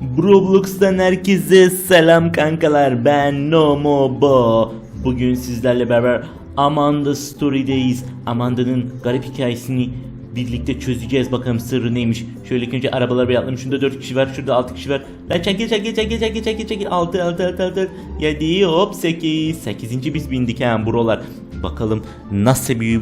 Roblox'tan herkese selam kankalar. Ben Nomobo Bugün sizlerle beraber Amanda Story'deyiz. Amanda'nın garip hikayesini birlikte çözeceğiz. Bakalım sırrı neymiş? Şöyle ilk önce arabaları bir atlayalım şurada 4 kişi var şurada 6 kişi var. Lan çekil çekil çekil çekil çekil çekil 6 6 6 6 7 hop 8 8. biz bindik ha buralar. Bakalım nasıl bir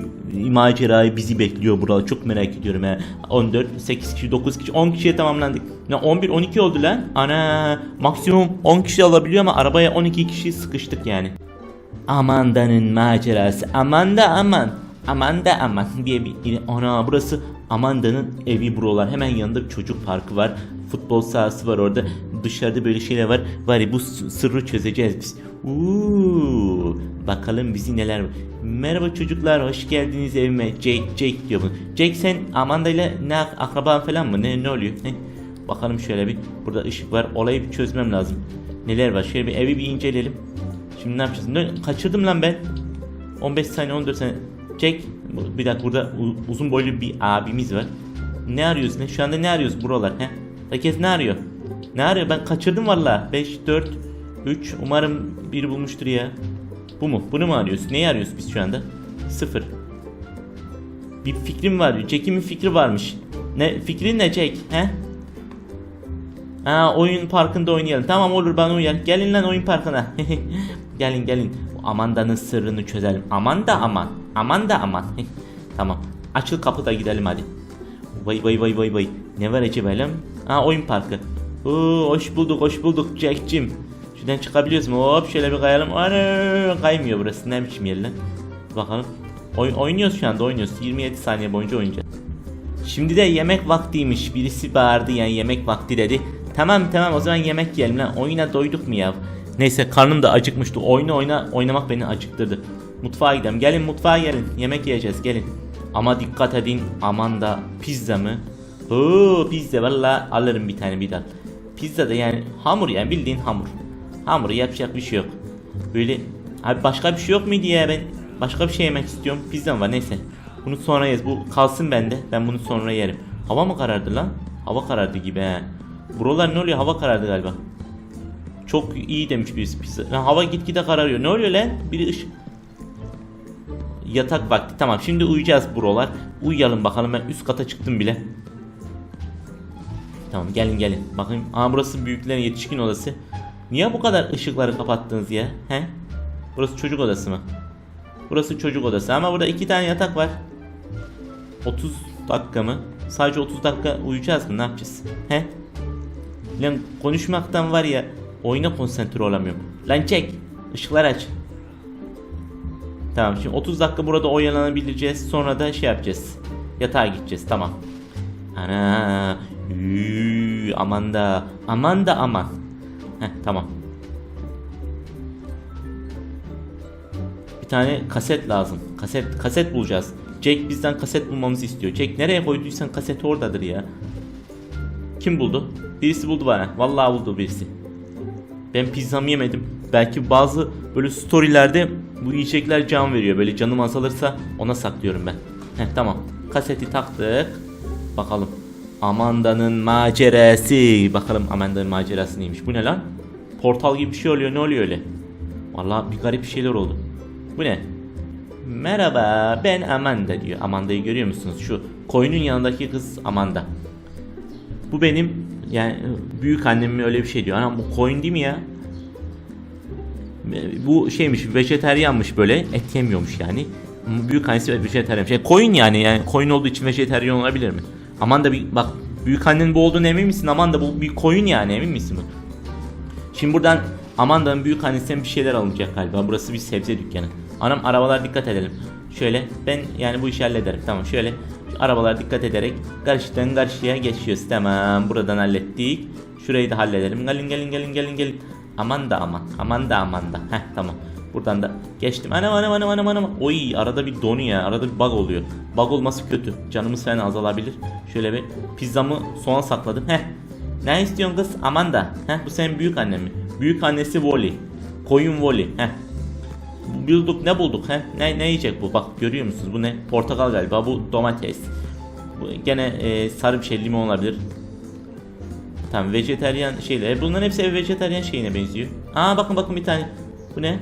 macerayı bizi bekliyor burada çok merak ediyorum ha 14 8 kişi 9 kişi 10 kişiye tamamlandık. Ya 11 12 oldu lan. Ana maksimum 10 kişi alabiliyor ama arabaya 12 kişi sıkıştık yani. Amanda'nın macerası. Aman da aman. Aman da aman diye bir ana burası Amanda'nın evi buralar. Hemen yanında bir çocuk parkı var futbol sahası var orada dışarıda böyle şeyler var var ya bu sırrı çözeceğiz biz Uuu, bakalım bizi neler var merhaba çocuklar hoş geldiniz evime Jake Jake diyor bu Jake sen Amanda ile ne ak- akraban falan mı ne ne oluyor Heh, bakalım şöyle bir burada ışık var olayı bir çözmem lazım neler var şöyle bir evi bir inceleyelim Şimdi ne yapacağız? Ne, kaçırdım lan ben. 15 saniye 14 saniye. Çek. Bir dakika burada uzun boylu bir abimiz var. Ne arıyoruz ne? Şu anda ne arıyoruz buralar? He? Herkes ne arıyor? Ne arıyor? Ben kaçırdım valla. 5, 4, 3. Umarım biri bulmuştur ya. Bu mu? Bunu mu arıyoruz? Neyi arıyoruz biz şu anda? Sıfır. Bir fikrim var. Jack'in bir fikri varmış. Ne? Fikrin ne Jack? He? Ha oyun parkında oynayalım. Tamam olur bana uyar. Gelin lan oyun parkına. gelin gelin. Amanda'nın sırrını çözelim. Aman da aman. Aman da aman. tamam. Açıl kapıda gidelim hadi. Vay vay vay vay vay. Ne var acaba lan? Ha oyun parkı. Oo, hoş bulduk hoş bulduk Jack'cim. Şuradan çıkabiliyoruz mu? Hop şöyle bir kayalım. Ana kaymıyor burası. Ne biçim yer lan? Bakalım. Oy oynuyoruz şu anda oynuyoruz. 27 saniye boyunca oynayacağız. Şimdi de yemek vaktiymiş. Birisi bağırdı yani yemek vakti dedi. Tamam tamam o zaman yemek yiyelim lan. Oyuna doyduk mu ya? Neyse karnım da acıkmıştı. Oyunu oyna oynamak beni acıktırdı. Mutfağa gidelim. Gelin mutfağa gelin. Yemek yiyeceğiz gelin. Ama dikkat edin. Aman da pizza mı? Oo pizza valla alırım bir tane bir daha. Pizza da yani hamur yani bildiğin hamur. Hamuru yapacak bir şey yok. Böyle abi başka bir şey yok muydu ya ben başka bir şey yemek istiyorum. Pizzam var neyse. Bunu sonra yeriz. Bu kalsın bende. Ben bunu sonra yerim. Hava mı karardı lan? Hava karardı gibi he. Buralar ne oluyor? Hava karardı galiba. Çok iyi demiş birisi pizza. Lan hava gitgide kararıyor. Ne oluyor lan? Biri ışık. Yatak vakti. Tamam şimdi uyuyacağız buralar. Uyuyalım bakalım. Ben üst kata çıktım bile. Tamam gelin gelin. Bakayım. Aa burası büyüklerin yetişkin odası. Niye bu kadar ışıkları kapattınız ya? He? Burası çocuk odası mı? Burası çocuk odası ama burada iki tane yatak var. 30 dakika mı? Sadece 30 dakika uyuyacağız mı? Ne yapacağız? He? Lan konuşmaktan var ya oyuna konsantre olamıyorum. Lan çek. Işıklar aç. Tamam şimdi 30 dakika burada oyalanabileceğiz. Sonra da şey yapacağız. Yatağa gideceğiz. Tamam. Ana. Aman da. Aman da aman. Heh tamam. Bir tane kaset lazım. Kaset kaset bulacağız. Jack bizden kaset bulmamızı istiyor. Jack nereye koyduysan kaset oradadır ya. Kim buldu? Birisi buldu bana. Vallahi buldu birisi. Ben pizzamı yemedim. Belki bazı böyle storylerde bu yiyecekler can veriyor. Böyle canım azalırsa ona saklıyorum ben. Heh tamam. Kaseti taktık. Bakalım. Amanda'nın macerası. Bakalım Amanda'nın macerası neymiş. Bu ne lan? Portal gibi bir şey oluyor. Ne oluyor öyle? Vallahi bir garip şeyler oldu. Bu ne? Merhaba ben Amanda diyor. Amanda'yı görüyor musunuz? Şu koyunun yanındaki kız Amanda. Bu benim yani büyük annem öyle bir şey diyor. Anam bu koyun değil mi ya? Bu şeymiş vejeteryanmış böyle et yemiyormuş yani. Büyük annesi vejeteryanmış. Yani koyun yani yani koyun olduğu için vejeteryan olabilir mi? Aman da bir bak büyük annenin bu olduğunu emin misin? Aman da bu bir koyun yani emin misin? Şimdi buradan Amanda'nın büyük annesinden bir şeyler alınacak galiba. Burası bir sebze dükkanı. Anam arabalar dikkat edelim. Şöyle ben yani bu işi hallederim. Tamam şöyle arabalar dikkat ederek karşıdan karşıya geçiyoruz. Tamam buradan hallettik. Şurayı da halledelim. Gelin gelin gelin gelin gelin. Aman da aman. Aman da aman da. Heh tamam. Buradan da geçtim. Anam anam anam anam anam. Oy arada bir donu ya. Arada bir bug oluyor. Bug olması kötü. Canımız falan azalabilir. Şöyle bir pizzamı sona sakladım. Heh. Ne istiyorsun kız? Amanda. Heh bu senin büyük annen mi? Büyük annesi Wally. Koyun Wally. Heh. Bulduk ne bulduk he? Ne, ne yiyecek bu? Bak görüyor musunuz? Bu ne? Portakal galiba. Bu domates. Bu gene e, sarı bir şey limon olabilir. Tamam vejeteryan şeyler. Bunların hepsi vejeteryan şeyine benziyor. Aa bakın bakın bir tane. Bu ne?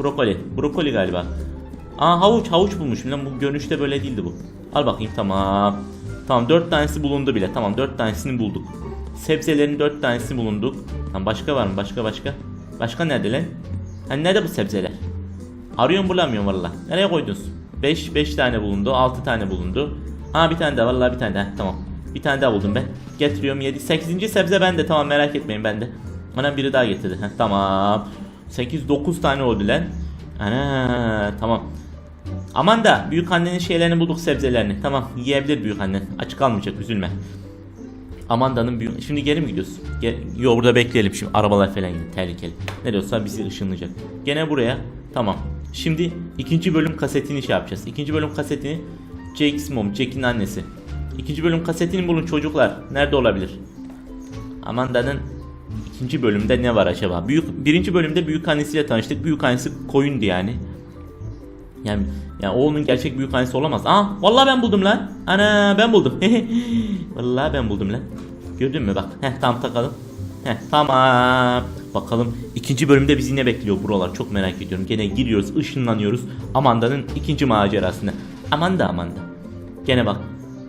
Brokoli. Brokoli galiba. Aa havuç havuç bulmuşum lan bu görünüşte böyle değildi bu. Al bakayım tamam. Tamam dört tanesi bulundu bile. Tamam dört tanesini bulduk. Sebzelerin dört tanesi bulunduk. Tamam başka var mı? Başka başka. Başka nerede lan? Hani nerede bu sebzeler? Arıyorum bulamıyorum valla. Nereye koydunuz? 5 5 tane bulundu. 6 tane bulundu. Ha bir tane daha vallahi bir tane daha. Tamam. Bir tane daha buldum ben. Getiriyorum 7. 8. sebze bende. Tamam merak etmeyin bende. Anam biri daha getirdi. Heh, tamam. 8 9 tane oldu lan. Ana tamam. Aman da büyük annenin şeylerini bulduk sebzelerini. Tamam yiyebilir büyük annen. Aç kalmayacak üzülme. Amanda'nın büyük... Şimdi geri mi gidiyoruz? Gel... Yo burada bekleyelim şimdi arabalar falan yine tehlikeli. Ne olsa bizi ışınlayacak. Gene buraya. Tamam. Şimdi ikinci bölüm kasetini şey yapacağız. İkinci bölüm kasetini Jake's mom, Jake'in annesi. İkinci bölüm kasetini bulun çocuklar. Nerede olabilir? Amanda'nın ikinci bölümde ne var acaba? Büyük birinci bölümde büyük annesiyle tanıştık. Büyük annesi koyundu yani. Yani yani oğlunun gerçek büyük annesi olamaz. Aa vallahi ben buldum lan. Ana ben buldum. vallahi ben buldum lan. Gördün mü bak. Heh tam takalım. Heh tamam. Bakalım ikinci bölümde bizi ne bekliyor buralar çok merak ediyorum. Gene giriyoruz ışınlanıyoruz Amanda'nın ikinci macerasına. Amanda Amanda. Gene bak.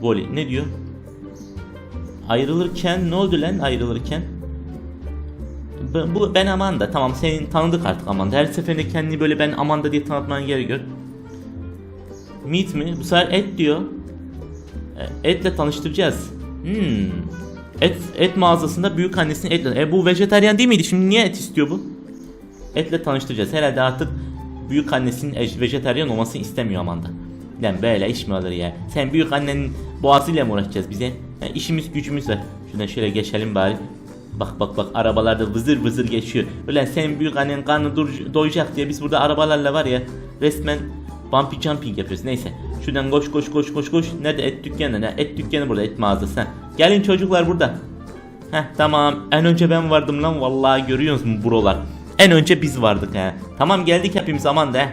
Voli ne diyor? Ayrılırken ne oldu lan ayrılırken? Bu, ben Amanda. Tamam seni tanıdık artık Amanda. Her seferinde kendini böyle ben Amanda diye tanıtman gerekiyor. Meat mi? Bu sefer et diyor. Etle tanıştıracağız. Hmm. Et, et mağazasında büyük annesinin etle. E bu vejetaryen değil miydi? Şimdi niye et istiyor bu? Etle tanıştıracağız. Herhalde artık büyük annesinin ej- vejetaryen olmasını istemiyor Amanda. Lan böyle iş mi olur ya? Sen büyük annenin boğazıyla mı uğraşacağız bize? Ha, işimiz gücümüz var. Şuradan şöyle geçelim bari. Bak bak bak arabalarda vızır vızır geçiyor. Ulan sen büyük annen karnı dur- doyacak diye biz burada arabalarla var ya resmen bumpy jumping yapıyoruz. Neyse. Şuradan koş koş koş koş koş. Nerede et dükkanı? Ne? Et dükkanı burada et mağazası. Ha. Gelin çocuklar burada. Heh tamam. En önce ben vardım lan vallahi görüyor musun buralar? En önce biz vardık ha. Tamam geldik hepimiz aman da.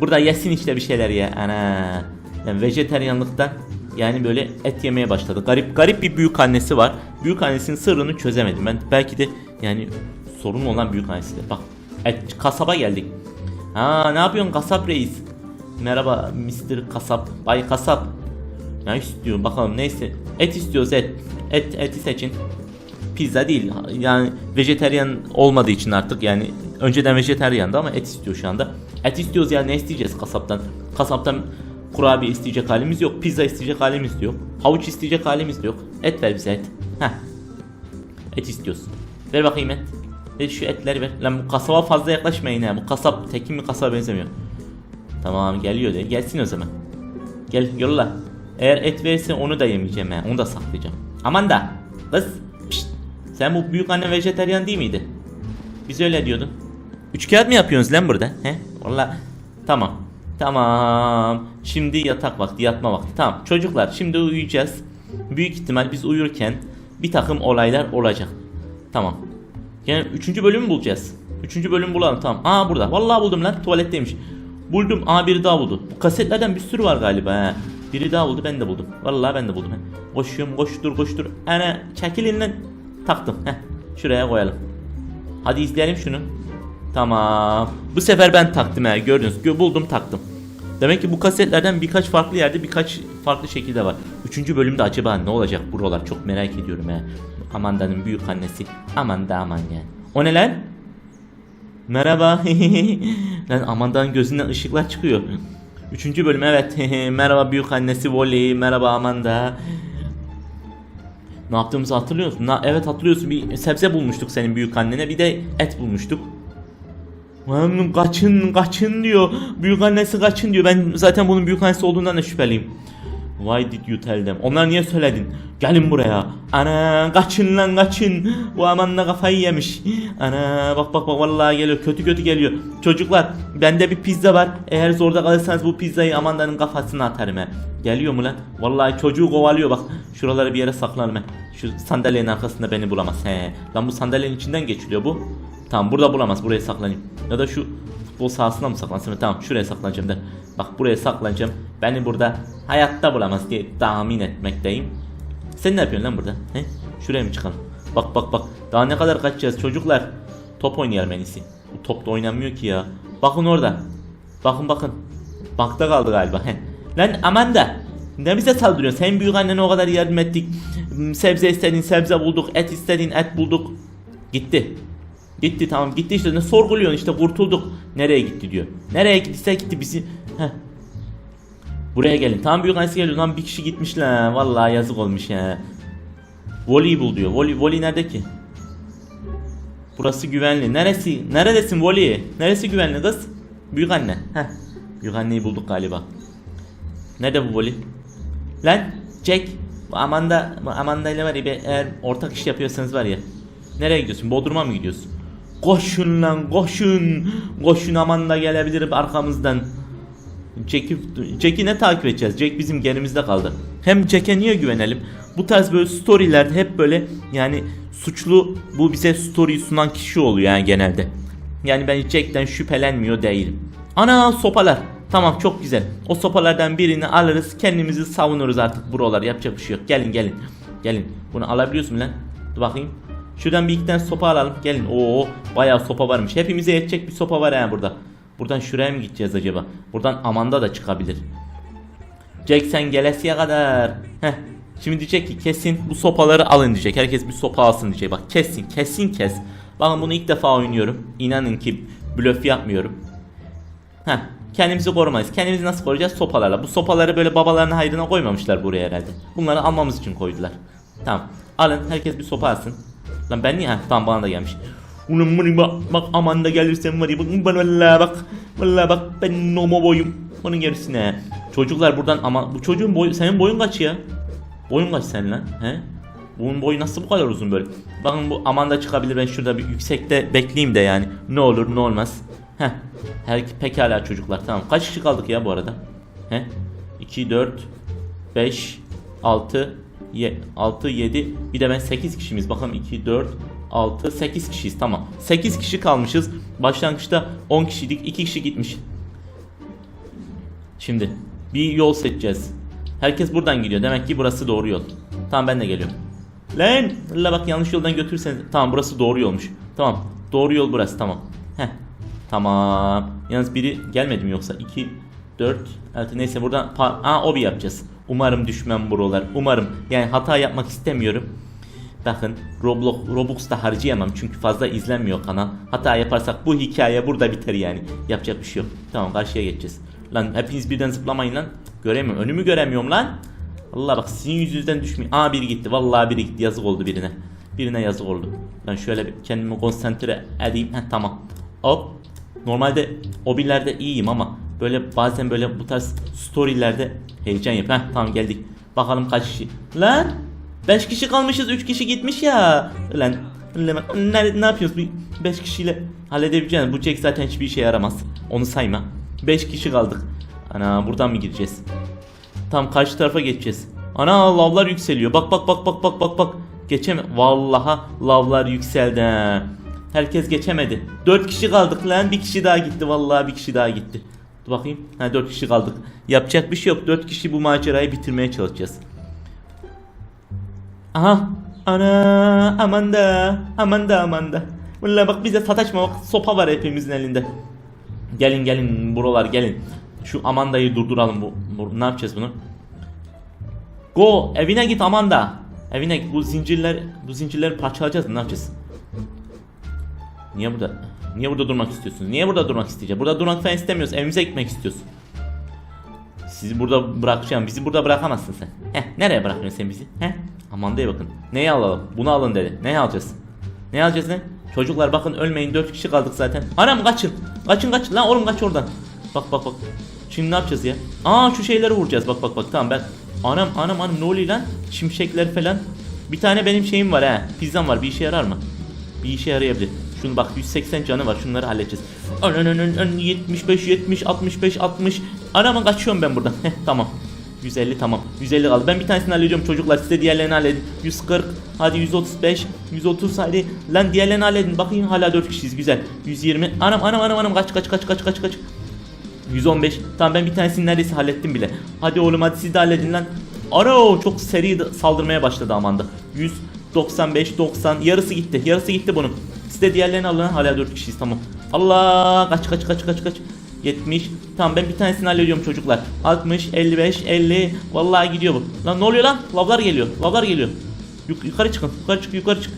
Burada yesin işte bir şeyler ya. Ana. Yani vejeteryanlıktan yani böyle et yemeye başladı. Garip garip bir büyük annesi var. Büyük annesinin sırrını çözemedim. Ben belki de yani sorun olan büyük annesi de. Bak et kasaba geldik. Ha ne yapıyorsun kasap reis? Merhaba Mr. Kasap. Bay Kasap. Ne istiyor bakalım neyse. Et istiyoruz et. Et eti seçin. Pizza değil. Yani vejeteryan olmadığı için artık yani önceden vejeteryandı ama et istiyor şu anda. Et istiyoruz ya ne isteyeceğiz kasaptan? Kasaptan kurabiye isteyecek halimiz yok. Pizza isteyecek halimiz yok. Havuç isteyecek halimiz yok. Et ver bize et. Heh. Et istiyoruz. Ver bakayım et. Ver şu etleri ver. Lan bu kasaba fazla yaklaşmayın ha. Bu kasap tekin bir kasaba benzemiyor. Tamam geliyor de. Gelsin o zaman. Gel yolla. Eğer et verirse onu da yemeyeceğim ha. Onu da saklayacağım. Aman da. Kız. Pişt. Sen bu büyük anne vejeteryan değil miydi? Biz öyle diyordun. Üç kağıt mı yapıyorsunuz lan burada? He? Valla. Tamam. Tamam. Şimdi yatak vakti, yatma vakti. Tamam. Çocuklar şimdi uyuyacağız. Büyük ihtimal biz uyurken bir takım olaylar olacak. Tamam. Yani üçüncü bölümü bulacağız. Üçüncü bölüm bulalım tamam. Aa burada. Vallahi buldum lan. Tuvaletteymiş. Buldum. Aa biri daha buldu. Bu kasetlerden bir sürü var galiba ha. Biri daha buldu ben de buldum. Vallahi ben de buldum. He. Koşuyorum koştur koştur. Ana çekilin lan. Taktım. Heh. Şuraya koyalım. Hadi izleyelim şunu. Tamam. Bu sefer ben taktım ha gördünüz. Gö- buldum taktım. Demek ki bu kasetlerden birkaç farklı yerde birkaç farklı şekilde var. Üçüncü bölümde acaba ne olacak buralar çok merak ediyorum ha. Amanda'nın büyük annesi. Aman da aman ya. O ne lan? Merhaba. lan Amanda'nın gözünden ışıklar çıkıyor. Üçüncü bölüm evet. merhaba büyük annesi Voley. Merhaba Amanda. Ne yaptığımızı hatırlıyor musun? Na, evet hatırlıyorsun. Bir sebze bulmuştuk senin büyük annene. Bir de et bulmuştuk. Lan kaçın kaçın diyor. Büyük annesi kaçın diyor. Ben zaten bunun büyük annesi olduğundan da şüpheliyim. Why did you tell them? Onlar niye söyledin? Gelin buraya. Ana kaçın lan kaçın. Bu aman da kafayı yemiş. Ana bak bak bak vallahi geliyor. Kötü kötü geliyor. Çocuklar bende bir pizza var. Eğer zorda kalırsanız bu pizzayı Amanda'nın kafasına atarım he. Geliyor mu lan? Vallahi çocuğu kovalıyor bak. Şuraları bir yere saklanım he. Şu sandalyenin arkasında beni bulamaz. He. Lan bu sandalyenin içinden geçiliyor bu. Tamam burada bulamaz. Buraya saklanayım. Ya da şu futbol sahasına mı saklansın? Tamam şuraya saklanacağım da. Bak buraya saklanacağım. Beni burada hayatta bulamaz diye tahmin etmekteyim. Sen ne yapıyorsun lan burada? He? Şuraya mı çıkalım? Bak bak bak. Daha ne kadar kaçacağız çocuklar? Top oynayalım en iyisi. Bu top da oynanmıyor ki ya. Bakın orada. Bakın bakın. Bankta kaldı galiba. Heh. Lan Amanda. Ne bize saldırıyorsun? Sen büyük annene o kadar yardım ettik. Sebze istedin sebze bulduk. Et istedin et bulduk. Gitti. Gitti tamam gitti işte ne sorguluyorsun işte kurtulduk. Nereye gitti diyor. Nereye gittiyse gitti bizi. Heh. Buraya gelin. Tam büyük annesi geliyor lan bir kişi gitmiş lan. Vallahi yazık olmuş ya. Voliyi bul diyor. Voli, voli nerede ki? Burası güvenli. Neresi? Neredesin Voli? Neresi güvenli kız? Büyük anne. Heh. Büyük anneyi bulduk galiba. Nerede bu Voli? Lan Jack. Amanda, Amanda ile var ya eğer ortak iş yapıyorsanız var ya. Nereye gidiyorsun? Bodrum'a mı gidiyorsun? Koşun lan koşun. Koşun Amanda gelebilir arkamızdan. Jack'i Jack'i ne takip edeceğiz? Jack bizim gerimizde kaldı. Hem Jack'e niye güvenelim? Bu tarz böyle storylerde hep böyle yani suçlu bu bize story'i sunan kişi oluyor yani genelde. Yani ben Jack'ten şüphelenmiyor değilim. Ana sopalar. Tamam çok güzel. O sopalardan birini alırız kendimizi savunuruz artık buralar yapacak bir şey yok. Gelin gelin. Gelin. Bunu alabiliyorsun lan. Dur bakayım. Şuradan bir iki tane sopa alalım. Gelin. Oo bayağı sopa varmış. Hepimize yetecek bir sopa var yani burada. Buradan şuraya mı gideceğiz acaba? Buradan Amanda da çıkabilir. Jack sen gelesiye kadar. Heh. Şimdi diyecek ki kesin bu sopaları alın diyecek. Herkes bir sopa alsın diyecek. Bak kesin kesin kes. Bakın bunu ilk defa oynuyorum. İnanın ki blöf yapmıyorum. Heh. Kendimizi korumayız. Kendimizi nasıl koruyacağız? Sopalarla. Bu sopaları böyle babalarının hayrına koymamışlar buraya herhalde. Bunları almamız için koydular. Tamam. Alın. Herkes bir sopa alsın. Lan ben niye? Heh, tamam bana da gelmiş. Ulan bana bak, bak aman da gelirsen var ya bak bana vallahi bak vallahi bak ben nomo boyum. Onun gerisine. Çocuklar buradan ama bu çocuğun boyu senin boyun kaç ya? Boyun kaç sen lan he? Bunun boyu nasıl bu kadar uzun böyle? Bakın bu aman da çıkabilir ben şurada bir yüksekte bekleyeyim de yani. Ne olur ne olmaz. He her pekala çocuklar tamam. Kaç kişi kaldık ya bu arada? He? 2 4 5 6 6 7 bir de ben 8 kişimiz. Bakalım 2 4 6 8 kişiyiz. Tamam. 8 kişi kalmışız. Başlangıçta 10 kişiydik. 2 kişi gitmiş. Şimdi bir yol seçeceğiz. Herkes buradan gidiyor. Demek ki burası doğru yol. Tamam ben de geliyorum. Lan! La bak yanlış yoldan götürürsen Tamam burası doğru yolmuş. Tamam. Doğru yol burası. Tamam. Heh. Tamam. Yalnız biri gelmedi mi yoksa? 2 4 evet neyse buradan pa- Aa o bir yapacağız Umarım düşmem buralar Umarım yani hata yapmak istemiyorum Bakın Roblox, Robux'ta harcayamam çünkü fazla izlenmiyor kanal. Hata yaparsak bu hikaye burada biter yani. Yapacak bir şey yok. Tamam karşıya geçeceğiz. Lan hepiniz birden zıplamayın lan. Göremiyorum. Önümü göremiyorum lan. Allah bak sizin yüzünüzden düşmüyor. Aa biri gitti. Vallahi biri gitti. Yazık oldu birine. Birine yazık oldu. Ben şöyle bir kendimi konsantre edeyim. Heh tamam. Hop. Normalde obilerde iyiyim ama böyle bazen böyle bu tarz storylerde heyecan yap. Heh tamam geldik. Bakalım kaç kişi. Lan 5 kişi kalmışız 3 kişi gitmiş ya. Ulan, ne, ne yapıyoruz? 5 kişiyle halledebileceğiz. Bu Jack zaten hiçbir işe yaramaz. Onu sayma. 5 kişi kaldık. Ana buradan mı gireceğiz? Tam karşı tarafa geçeceğiz. Ana lavlar yükseliyor. Bak bak bak bak bak bak bak. Geçeme. Vallaha lavlar yükseldi. Herkes geçemedi. 4 kişi kaldık lan. Bir kişi daha gitti. Vallahi bir kişi daha gitti. Bakayım. Ha 4 kişi kaldık. Yapacak bir şey yok. 4 kişi bu macerayı bitirmeye çalışacağız. Aha. Ana Amanda. Amanda Amanda. Vallahi bak bize sataşma bak sopa var hepimizin elinde. Gelin gelin buralar gelin. Şu Amanda'yı durduralım bu, bu- ne yapacağız bunu? Go evine git Amanda. Evine bu zincirler bu zincirleri parçalayacağız? Ne yapacağız? Niye burada? Niye burada durmak istiyorsunuz? Niye burada durmak isteyeceğiz? Burada durmak falan istemiyoruz. Evimize gitmek istiyorsun. Sizi burada bırakacağım. Bizi burada bırakamazsın sen. Heh, nereye bırakıyorsun sen bizi? Heh. Amanda'ya bakın. Neyi alalım? Bunu alın dedi. Neyi alacağız? Ne alacağız ne? Çocuklar bakın ölmeyin 4 kişi kaldık zaten. Anam kaçın. Kaçın kaçın. Lan oğlum kaç oradan. Bak bak bak. Şimdi ne yapacağız ya? Aa şu şeyleri vuracağız. Bak bak bak. Tamam ben. Anam anam anam ne oluyor lan? Şimşekler falan. Bir tane benim şeyim var ha. Pizzam var. Bir işe yarar mı? Bir işe yarayabilir. Şunu bak 180 canı var. Şunları halledeceğiz. Ön ön ön ön, ön 75 70 65 60. Anam kaçıyorum ben buradan. Heh tamam. 150 tamam. 150 kaldı. Ben bir tanesini hallediyorum çocuklar. Siz de diğerlerini halledin. 140. Hadi 135. 130 hadi. Lan diğerlerini halledin. Bakayım hala 4 kişiyiz. Güzel. 120. Anam anam anam anam kaç kaç kaç kaç kaç kaç. 115. Tamam ben bir tanesini neredeyse hallettim bile. Hadi oğlum hadi siz de halledin lan. Ara çok seri saldırmaya başladı Amanda. 100 95 90 yarısı gitti. Yarısı gitti bunun. Siz de diğerlerini alın. Hala 4 kişiyiz tamam. Allah kaç kaç kaç kaç kaç. 70. Tamam ben bir tanesini hallediyorum çocuklar. 60, 55, 50. Vallahi gidiyor bu. Lan ne oluyor lan? Lavlar geliyor. Lavlar geliyor. Yuk- yukarı çıkın. Yukarı çık, yukarı çık.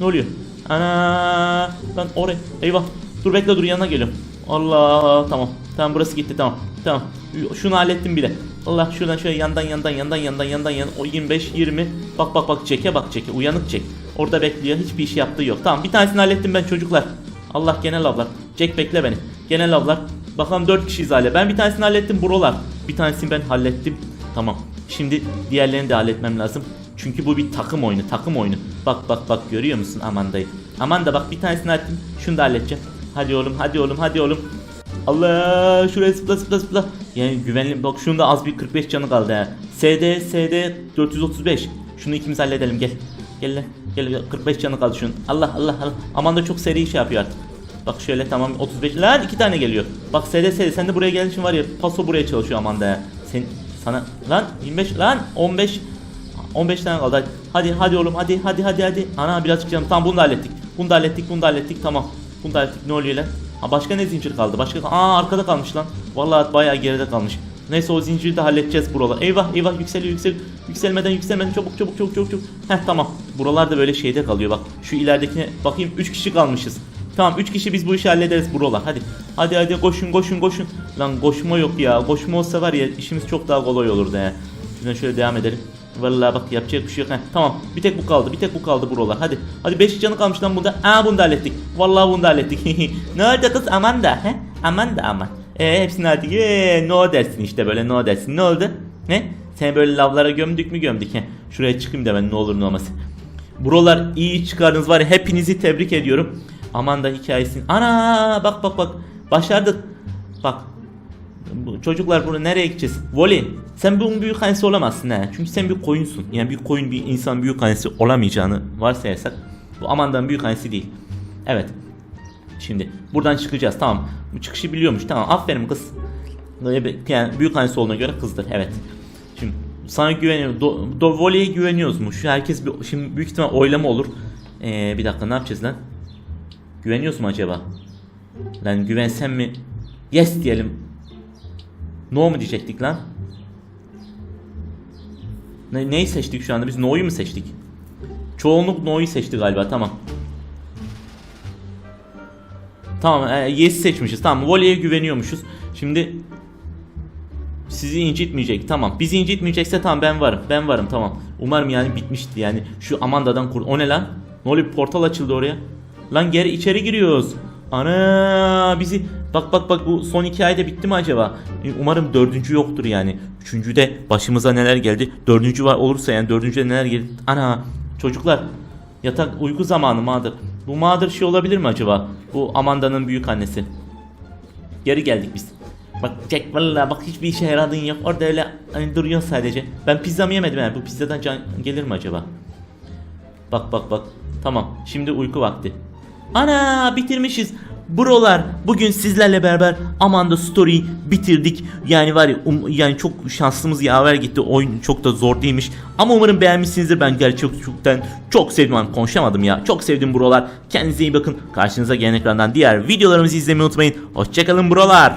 Ne oluyor? Ana! Lan oraya. Eyvah. Dur bekle dur yanına geliyorum. Allah tamam. Tamam burası gitti tamam. Tamam. Şunu hallettim bile. Allah şuradan şöyle yandan yandan yandan yandan yandan yan o 25 20 bak bak bak çeke bak çeke uyanık çek. Orada bekliyor hiçbir iş yaptığı yok. Tamam bir tanesini hallettim ben çocuklar. Allah genel avlar. Jack bekle beni. Genel avlar. Bakalım 4 kişiyiz hala. Ben bir tanesini hallettim buralar. Bir tanesini ben hallettim. Tamam. Şimdi diğerlerini de halletmem lazım. Çünkü bu bir takım oyunu, takım oyunu. Bak bak bak görüyor musun Amanda'yı? Amanda bak bir tanesini hallettim. Şunu da halledeceğim. Hadi oğlum, hadi oğlum, hadi oğlum. Allah şuraya zıpla zıpla zıpla. Yani güvenli bak şunda az bir 45 canı kaldı ha. SD SD 435. Şunu ikimiz halledelim gel. Gel lan. Gel 45 canı kaldı şunun. Allah Allah Allah. Amanda çok seri şey yapıyor artık. Bak şöyle tamam 35 lan iki tane geliyor. Bak SD SD sen de buraya geldiğin için var ya paso buraya çalışıyor Amanda ya. Sen sana lan 25 lan 15 15 tane kaldı. Hadi hadi, oğlum hadi hadi hadi hadi. Ana birazcık canım. Tamam bunu da hallettik. Bunu da hallettik. Bunu da hallettik. Tamam. Bunu da hallettik. Ne oluyor lan? Ha başka ne zincir kaldı? Başka Aa arkada kalmış lan. Vallahi bayağı geride kalmış. Neyse o zinciri de halledeceğiz buralar. Eyvah eyvah yükseliyor yüksel. Yükselmeden yükselmeden çabuk çabuk çabuk çabuk çabuk. Heh tamam. Buralar da böyle şeyde kalıyor bak. Şu ileridekine bakayım 3 kişi kalmışız. Tamam 3 kişi biz bu işi hallederiz buralar. Hadi. Hadi hadi koşun koşun koşun. Lan koşma yok ya. Koşma olsa var ya işimiz çok daha kolay olurdu ya. Şuradan şöyle devam edelim. Vallahi bak yapacak bir şey yok. Heh, tamam. Bir tek bu kaldı. Bir tek bu kaldı buralar. Hadi. Hadi 5 canı kalmış lan bunda. Aa bunu da hallettik. Vallahi bunu da hallettik. ne oldu kız? Aman da. He? Aman da aman. Ee, hepsini hallettik. Ee, no dersin işte böyle no dersin. Ne oldu? Ne? Seni böyle lavlara gömdük mü gömdük? He? Şuraya çıkayım da ben ne olur ne olmaz. Buralar iyi çıkardınız var hepinizi tebrik ediyorum. Aman da hikayesini. Ana bak bak bak. Başardık. Bak bu çocuklar bunu nereye gideceğiz? Voli. Sen bunun büyük annesi olamazsın ha. Çünkü sen bir koyunsun. Yani bir koyun bir insan büyük annesi olamayacağını varsayarsak bu Amanda'nın büyük annesi değil. Evet. Şimdi buradan çıkacağız. Tamam. Bu çıkışı biliyormuş. Tamam. Aferin kız. Yani büyük annesi olduğuna göre kızdır. Evet. Şimdi sana güveniyorum. Do, do Voli'ye güveniyoruz mu? Şu herkes bir, şimdi büyük ihtimal oylama olur. Ee, bir dakika ne yapacağız lan? Güveniyoruz mu acaba? Lan güvensem mi? Yes diyelim. No mu diyecektik lan? Ne, neyi seçtik şu anda? Biz no'yu mu seçtik? Çoğunluk no'yu seçti galiba. Tamam. Tamam. E, yes seçmişiz. Tamam. Voley'e güveniyormuşuz. Şimdi sizi incitmeyecek. Tamam. Bizi incitmeyecekse tamam ben varım. Ben varım tamam. Umarım yani bitmişti yani. Şu Amanda'dan kur. O ne lan? Ne oluyor? Portal açıldı oraya. Lan geri içeri giriyoruz. Ana bizi bak bak bak bu son iki ayda bitti mi acaba? E, Umarım dördüncü yoktur yani. Üçüncüde başımıza neler geldi. Dördüncü var olursa yani dördüncüde neler geldi. Ana çocuklar yatak uyku zamanı mağdur. Bu mağdur şey olabilir mi acaba? Bu Amanda'nın büyük annesi. Geri geldik biz. Bak Jack valla bak hiçbir işe yaradığın yok. Orada öyle hani duruyorsun sadece. Ben pizzamı yemedim yani. Bu pizzadan can gelir mi acaba? Bak bak bak. Tamam. Şimdi uyku vakti. Ana bitirmişiz. Brolar bugün sizlerle beraber Amanda Story bitirdik. Yani var ya um- yani çok şansımız yaver gitti. Oyun çok da zor değilmiş. Ama umarım beğenmişsinizdir. Ben gerçekten çok sevdim. Hani konuşamadım ya. Çok sevdim brolar. Kendinize iyi bakın. Karşınıza gelen ekrandan diğer videolarımızı izlemeyi unutmayın. Hoşçakalın brolar.